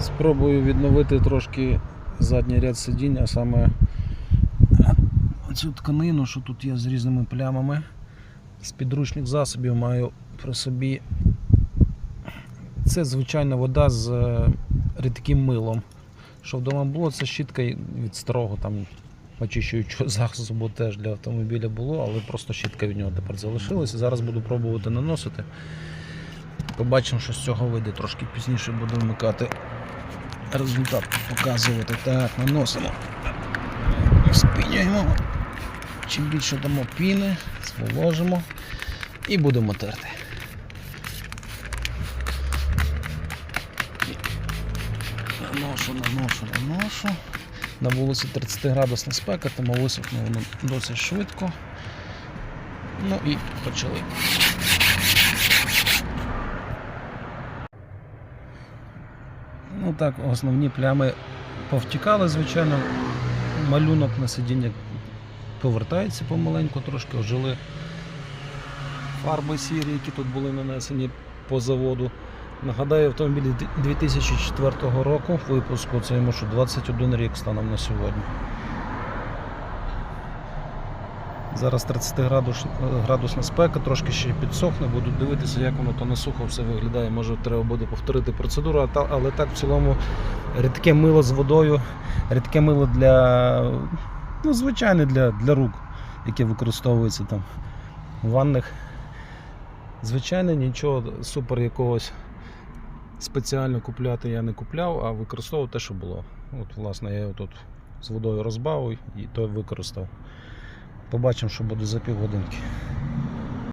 Спробую відновити трошки задній ряд сидіння, а саме цю тканину, що тут є з різними плямами. З підручних засобів маю при собі. Це звичайна вода з е, рідким милом. Що вдома було, це щітка від старого там очищуючого засобу теж для автомобіля було, але просто щітка від нього тепер залишилася. Зараз буду пробувати наносити. Побачимо, що з цього вийде. Трошки пізніше буду вмикати результат показувати. Так, наносимо. Спінюємо. Чим більше дамо піни, зволожимо і будемо терти. Наношу, наношу, наношу. На вулиці 30 градусна спека, тому висохне воно досить швидко. Ну і почали. Ну так, основні плями повтікали, звичайно. Малюнок на сидіння повертається помаленьку, трошки ожили фарби сірі, які тут були нанесені по заводу. Нагадаю, автомобіль 2004 року випуску, це йому що 21 рік станом на сьогодні. Зараз 30 градус, градусна спека, трошки ще підсохне, буду дивитися, як воно то на сухо все виглядає. Може треба буде повторити процедуру, але так в цілому рідке мило з водою, рідке мило для ну, звичайне для, для рук, яке використовується там в ванних. Звичайно, нічого супер якогось спеціально купляти я не купляв, а використовував те, що було. От, власне, я його тут з водою розбавив і то використав. Побачимо, що буде за півгодинки.